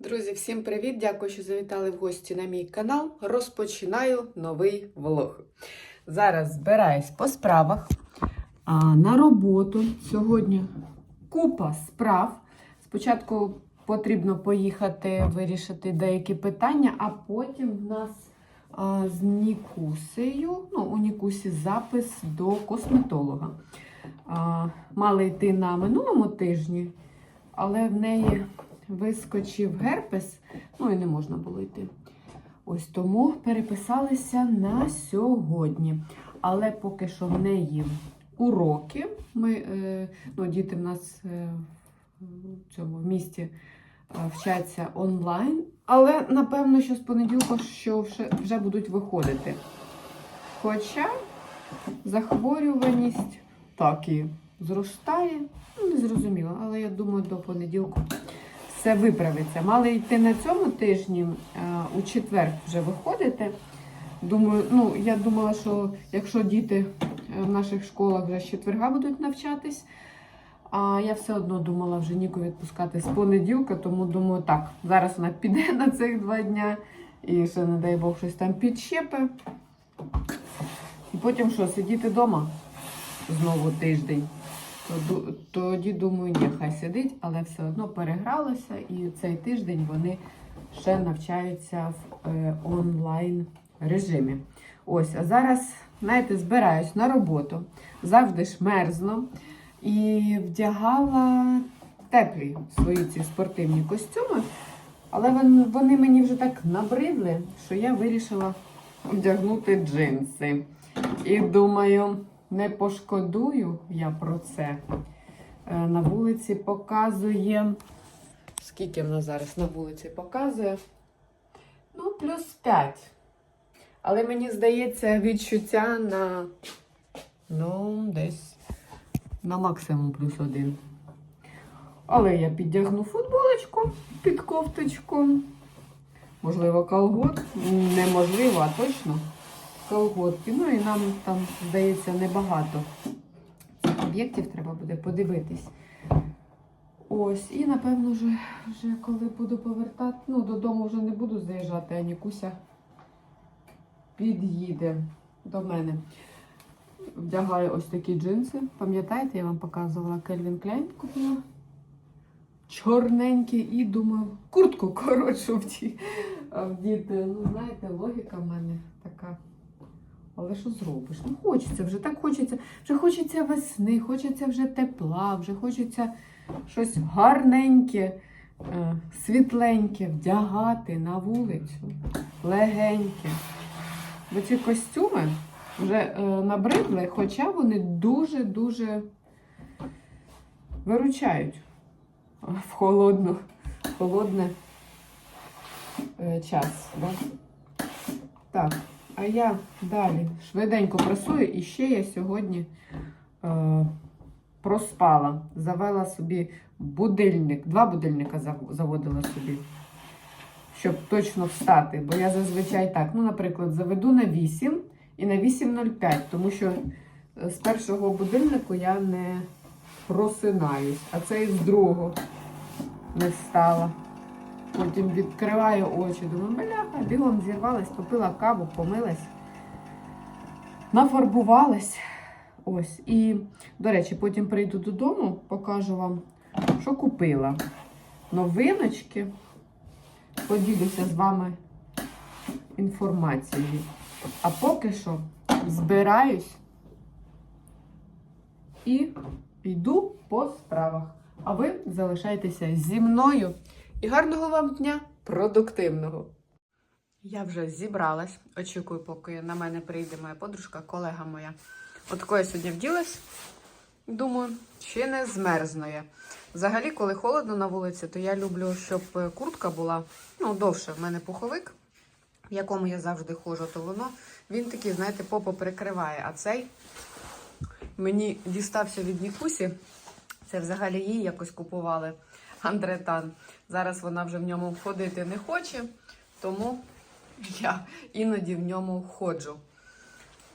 Друзі, всім привіт! Дякую, що завітали в гості на мій канал. Розпочинаю новий влог. Зараз збираюсь по справах а, на роботу. Сьогодні купа справ. Спочатку потрібно поїхати вирішити деякі питання, а потім в нас а, з Нікусею, ну, у Нікусі запис до косметолога. А, мали йти на минулому тижні, але в неї вискочив герпес, ну і не можна було йти. Ось тому переписалися на сьогодні. Але поки що в неї уроки. Ми, е, ну, діти в нас е, в цьому місті е, вчаться онлайн. Але напевно, що з понеділка що вже, будуть виходити. Хоча захворюваність так і зростає. Ну, не зрозуміло, але я думаю, до понеділку все виправиться. Мали йти на цьому тижні, е, у четвер вже виходити. Думаю, ну, я думала, що якщо діти е, в наших школах вже з четверга будуть навчатись, а я все одно думала вже Ніку відпускати з понеділка, тому думаю, так, зараз вона піде на цих два дня і ще, не дай Бог, щось там підщепи. І потім що, сидіти вдома знову тиждень. Тоді- думаю, ні, хай сидить, але все одно перегралося, і цей тиждень вони ще навчаються в е, онлайн режимі. Ось, а зараз, знаєте, збираюсь на роботу, завжди ж мерзну. І вдягала теплі свої ці спортивні костюми, але вони мені вже так набридли, що я вирішила вдягнути джинси. І думаю, не пошкодую я про це. Е, На вулиці показує. Скільки в нас зараз на вулиці показує? Ну, плюс 5. Але мені здається, відчуття на ну, десь на максимум плюс один. Але я піддягну футболочку під кофточку. Можливо, колгот. Неможливо, а точно колготки. Ну і нам там, здається, небагато цих об'єктів треба буде подивитись. Ось, і напевно, вже, вже коли буду повертати, ну, додому вже не буду заїжджати, а Нікуся під'їде до мене. Вдягаю ось такі джинси. Пам'ятаєте, я вам показувала Кельвін Кляйн купила? Чорненькі і думаю, куртку коротшу вді- вдіти. Ну, знаєте, логіка в мене така. Але що зробиш? Ну хочеться вже, так хочеться. Вже хочеться весни, хочеться вже тепла, вже хочеться щось гарненьке, е, світленьке вдягати на вулицю, легеньке. Бо ці костюми вже е, набридли, хоча вони дуже-дуже виручають в холодну, в холодне е, час. Да? Так. А я далі швиденько прасую, і ще я сьогодні е, проспала. Завела собі будильник, два будильника заводила собі, щоб точно встати. Бо я зазвичай так, ну, наприклад, заведу на 8 і на 8.05, тому що е, з першого будильнику я не просинаюсь, а це і з другого не встала. Потім відкриваю очі, думаю, бляха, бігом зірвалась, попила каву, помилась, нафарбувалась. Ось. І, до речі, потім прийду додому, покажу вам, що купила. Новиночки. Поділюся з вами інформацією. А поки що збираюсь і йду по справах. А ви залишайтеся зі мною. І гарного вам дня продуктивного. Я вже зібралась. Очікую, поки на мене прийде моя подружка, колега моя. От коли я сьогодні вділась, думаю, ще не змерзну я. Взагалі, коли холодно на вулиці, то я люблю, щоб е, куртка була ну, довше. В мене пуховик, в якому я завжди ходжу, то воно він такий, знаєте, попу прикриває. А цей мені дістався від Нікусі. Це взагалі їй якось купували Андретан. Зараз вона вже в ньому ходити не хоче, тому я іноді в ньому ходжу.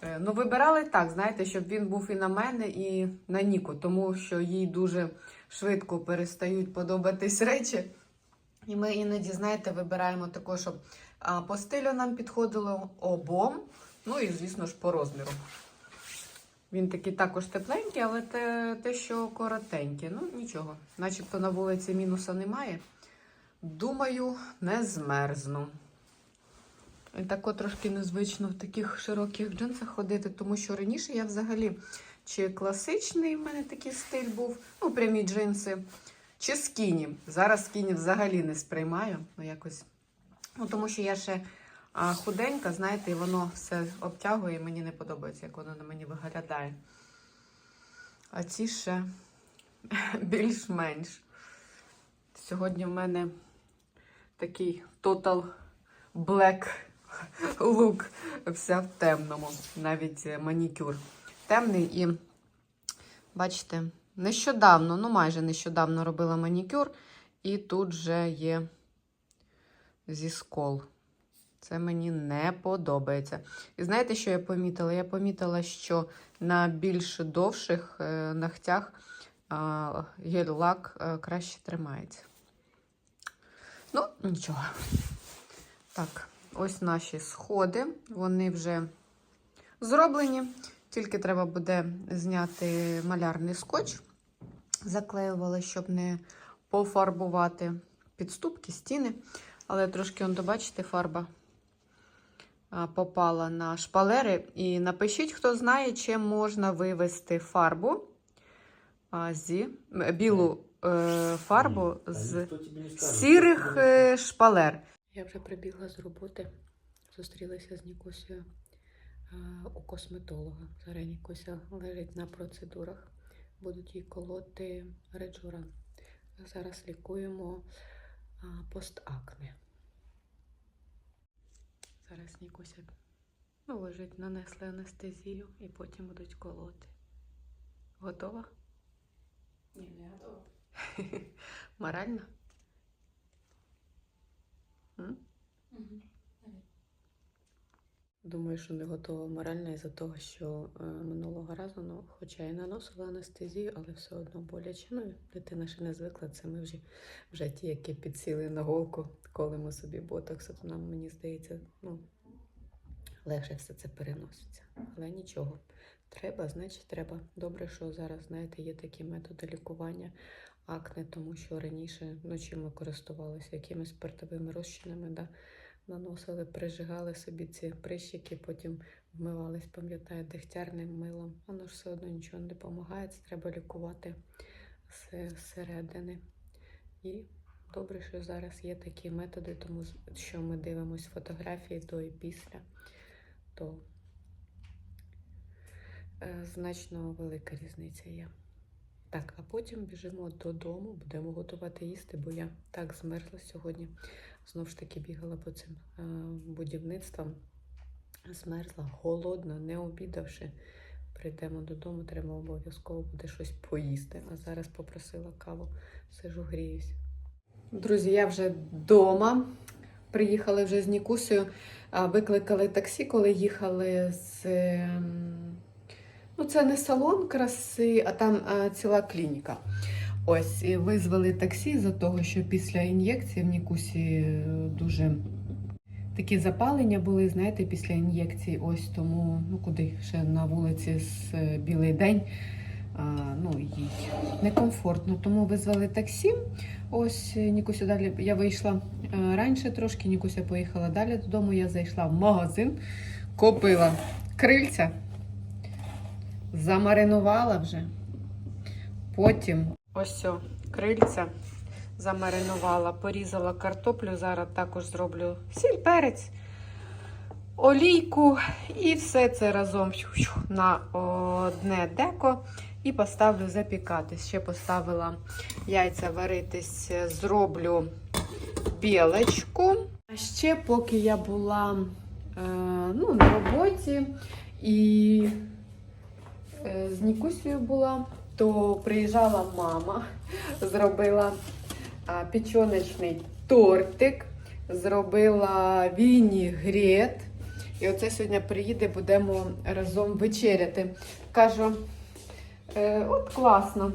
Е, Ну, вибирали так, знаєте, щоб він був і на мене, і на Ніку, тому що їй дуже швидко перестають подобатись речі. І ми іноді, знаєте, вибираємо також, щоб по стилю нам підходило обом. Ну і, звісно ж, по розміру. Він такий також тепленький, але те, те що коротенький. Ну, нічого. Начебто на вулиці мінуса немає. Думаю, не змерзну. І тако трошки незвично в таких широких джинсах ходити, тому що раніше я взагалі чи класичний в мене такий стиль був, ну, прямі джинси, чи скіні. Зараз скіні взагалі не сприймаю. Ну, якось. Ну, тому що я ще а, худенька, знаєте, і воно все обтягує, і мені не подобається, як воно на мені виглядає. А ці ще більш-менш. Сьогодні в мене такий total black лук, вся в темному, навіть манікюр. Темний і, бачите, нещодавно, ну майже нещодавно робила манікюр, і тут вже є зі скол. Це мені не подобається. І знаєте, що я помітила? Я помітила, що на більш довших е, ногтях гель-лак е, краще тримається. Ну, нічого. Так, ось наші сходи. Вони вже зроблені. Тільки треба буде зняти малярний скотч. Заклеювала, щоб не пофарбувати підступки, стіни. Але трошки, он, бачите, фарба попала на шпалери. І напишіть, хто знає, чим можна вивести фарбу зі білу е, фарбу з сірих е, шпалер. Я вже прибігла з роботи, зустрілася з Нікусею е, у косметолога. Зараз Нікуся лежить на процедурах. Будуть їй колоти реджуран. Зараз лікуємо постакне. Зараз Нікуся ну, лежить, нанесли анестезію і потім будуть колоти. Готова? Ні, не готова. Морально? Угу. Думаю, що не готова морально із-за того, що е, минулого разу, ну, хоча і наносила анестезію, але все одно боляче. Ну, дитина ще не звикла. Це ми вже, вже ті, які підсіли на голку, колимо собі ботокс, то нам, мені здається, ну, легше все це переноситься. Але нічого. Треба, значить, треба. Добре, що зараз, знаєте, є такі методи лікування акне, тому що раніше чим ми користувалися якимись спиртовими розчинами, да, наносили, прижигали собі ці прищики, потім вмивались, пам'ятаю, дегтярним милом. Воно ж все одно нічого не допомагає, це треба лікувати зсередини. І добре, що зараз є такі методи, тому що ми дивимося фотографії до і після, то е, значно велика різниця є. Так, а потім біжимо додому, будемо готувати їсти, бо я так змерзла сьогодні. Знову ж таки бігала по цим е, будівництвам. Змерзла, голодна, не обідавши. Прийдемо додому, треба обов'язково буде щось поїсти. А зараз попросила каву, сижу, гріюсь. Друзі, я вже вдома. Приїхали вже з Нікусею, викликали таксі, коли їхали з. ем, Ну, це не салон краси, а там ціла клініка. Ось, і визвали таксі за того, що після ін'єкції в Нікусі е, дуже такі запалення були, знаєте, після ін'єкції. Ось тому, ну куди ще на вулиці з е, білий день. А, ну, їй некомфортно. Тому визвали таксі. Ось е, Нікуся далі. Я вийшла раніше трошки, Нікуся поїхала далі додому. Я зайшла в магазин, купила крильця замаринувала вже. Потім ось крильця замаринувала, порізала картоплю. Зараз також зроблю сіль, перець, олійку і все це разом на одне деко і поставлю запікатись. Ще поставила яйця варитись, зроблю білочку. А ще, поки я була е, ну, на роботі і е, з Нікусією була, то приїжджала мама, зробила печоночний тортик, зробила вінігрет. І оце сьогодні приїде, будемо разом вечеряти. Кажу, е, от класно.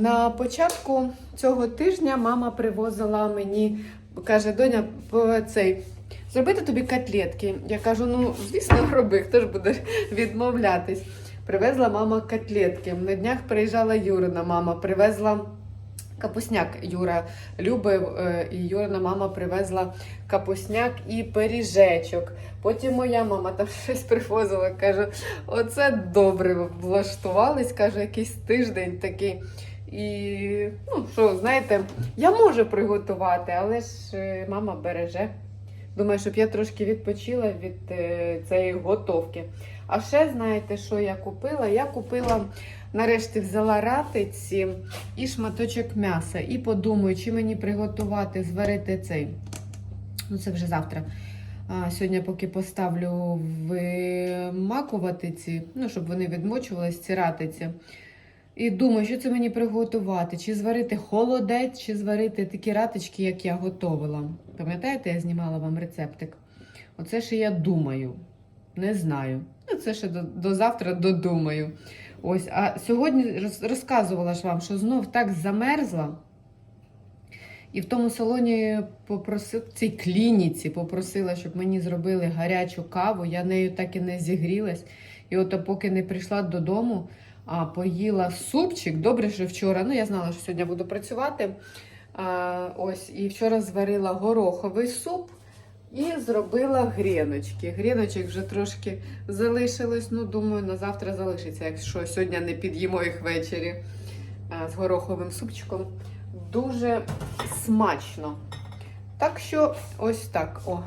На початку цього тижня мама привозила мені, каже, доня, цей. Зробити тобі котлетки. Я кажу, ну, звісно, роби, хто ж буде відмовлятись. Привезла мама котлетки. На днях приїжджала Юрина мама, привезла капусняк Юра любив, е, і Юрина мама привезла капусняк і пиріжечок. Потім моя мама там щось привозила, каже, оце добре влаштувались, каже, якийсь тиждень такий. І, ну, що, знаєте, я можу приготувати, але ж е, мама береже. Думаю, щоб я трошки відпочила від е, цієї готовки. А ще знаєте, що я купила? Я купила, нарешті взяла ратиці і шматочок м'яса. І подумаю, чи мені приготувати, зварити цей. Ну, це вже завтра. А, сьогодні, поки поставлю вимакувати ці, ну, щоб вони відмочувались, ці ратиці. І думаю, що це мені приготувати? Чи зварити холодець, чи зварити такі ратички, як я готувала. Пам'ятаєте, я знімала вам рецептик? Оце ще я думаю. Не знаю. Ну, це ще до, до завтра додумаю. Ось, а сьогодні роз- розказувала ж вам, що знов так замерзла. І в тому салоні попросив, в цій клініці попросила, щоб мені зробили гарячу каву. Я нею так і не зігрілась. І от поки не прийшла додому, а поїла супчик. Добре, що вчора. Ну, я знала, що сьогодні буду працювати. А, ось, і вчора зварила гороховий суп і зробила гріночки. Гріночок вже трошки залишилось. Ну, думаю, на завтра залишиться, якщо сьогодні не під'їмо їх ввечері а, з гороховим супчиком. Дуже смачно. Так що, ось так. О,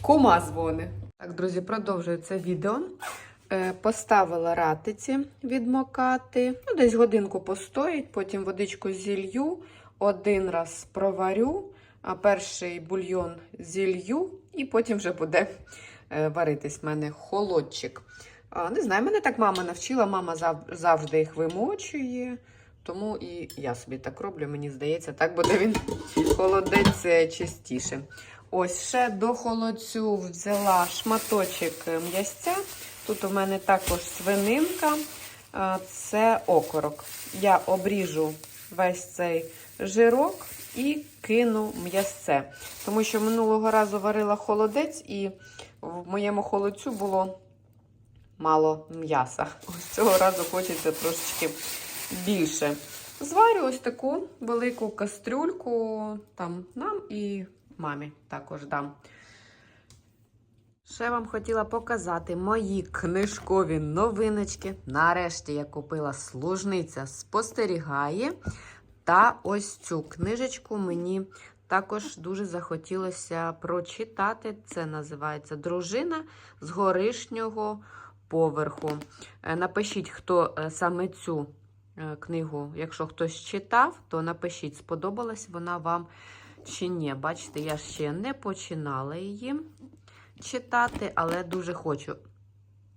кума дзвони. Так, друзі, продовжую це відео. Е, Поставила ратиці відмокати. Ну, десь годинку постоїть, потім водичку зілью, один раз проварю, а перший бульйон зілью, і потім вже буде е, варитись в мене холодчик. А, Не знаю, мене так мама навчила, мама зав- завжди їх вимочує. Тому і я собі так роблю, мені здається, так буде він холодець е, чистіше. Ось ще до холодцю взяла шматочок м'ясця. Тут у мене також свининка, це окорок. Я обріжу весь цей жирок і кину м'ясце. Тому що минулого разу варила холодець, і в моєму холодцю було мало м'яса. Ось цього разу хочеться трошечки більше. Зварю ось таку велику кастрюльку там нам і мамі також дам. Ще вам хотіла показати мої книжкові новиночки. Нарешті я купила служниця спостерігає. Та ось цю книжечку мені також дуже захотілося прочитати. Це називається Дружина з горишнього поверху. Е, Напишіть, хто е, саме цю е, книгу, якщо хтось читав, то напишіть, сподобалась вона вам чи ні. Бачите, я ще не починала її читати, але дуже хочу.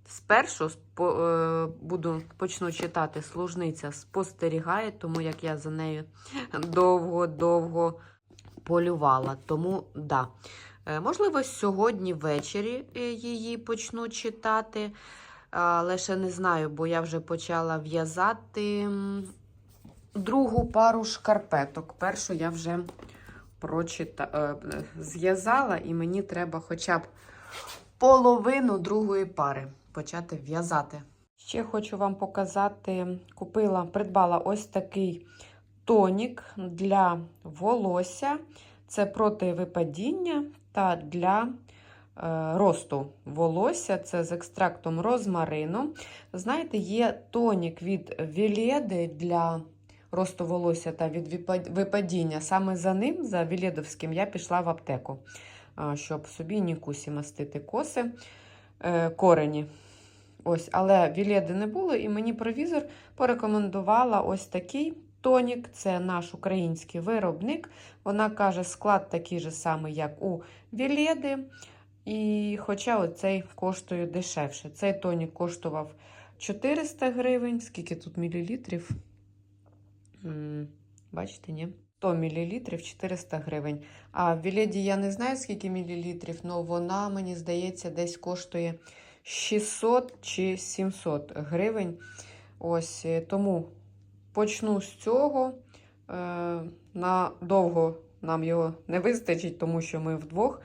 Спершу е, буду почну читати служниця спостерігає, тому як я за нею довго-довго полювала. Тому да. Е, Можливо, сьогодні ввечері е, її почну читати, але ще не знаю, бо я вже почала в'язати другу пару шкарпеток. Першу я вже прочита... е, зв'язала, і мені треба хоча б половину другої пари почати в'язати. Ще хочу вам показати, купила, придбала ось такий тонік для волосся. Це проти випадіння та для е, росту волосся. Це з екстрактом розмарину. Знаєте, є тонік від Віледи для росту волосся та від випадіння. Саме за ним, за Віледовським, я пішла в аптеку, щоб собі нікусі мастити коси, е, корені. Ось, але Віледи не було, і мені провізор порекомендувала ось такий тонік. Це наш український виробник. Вона каже, склад такий же самий, як у Віледи. І хоча оцей коштує дешевше. Цей тонік коштував 400 гривень. Скільки тут мілілітрів? Бачите, ні? 100 мл 400 гривень. А в Віледі я не знаю, скільки мілілітрів, але вона, мені здається, десь коштує 600 чи 700 гривень. Ось е, тому почну з цього. Е, Надовго нам його не вистачить, тому що ми вдвох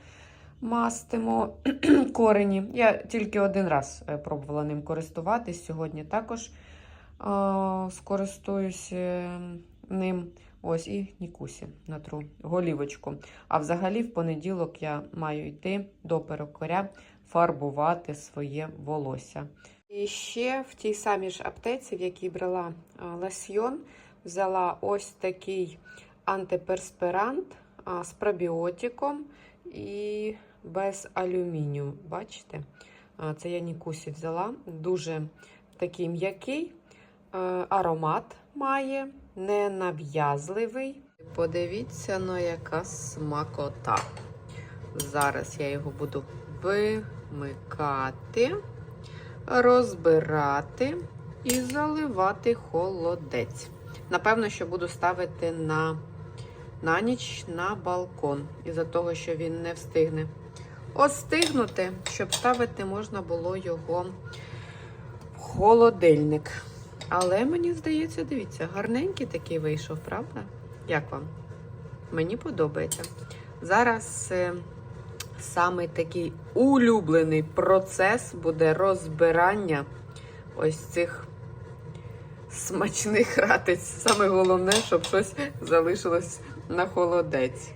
мастимо корені. Я тільки один раз е, пробувала ним користуватись. Сьогодні також скористуюсь е, ним. Ось і нікусі натру голівочку. А взагалі, в понеділок я маю йти до перукаря фарбувати своє волосся. І ще в тій самій ж аптеці, в якій брала а, лосьйон, взяла ось такий антиперспирант з пробіотиком і без алюмінію. Бачите? Це я Нікусі взяла. Дуже такий м'який аромат має, ненав'язливий. Подивіться, ну яка смакота. Зараз я його буду вимикати, розбирати і заливати холодець. Напевно, що буду ставити на, на ніч на балкон, із-за того, що він не встигне остигнути, щоб ставити можна було його в холодильник. Але мені здається, дивіться, гарненький такий вийшов, правда? Як вам? Мені подобається. Зараз е, саме такий улюблений процес буде розбирання ось цих смачних ратиць. Саме головне, щоб щось залишилось на холодець.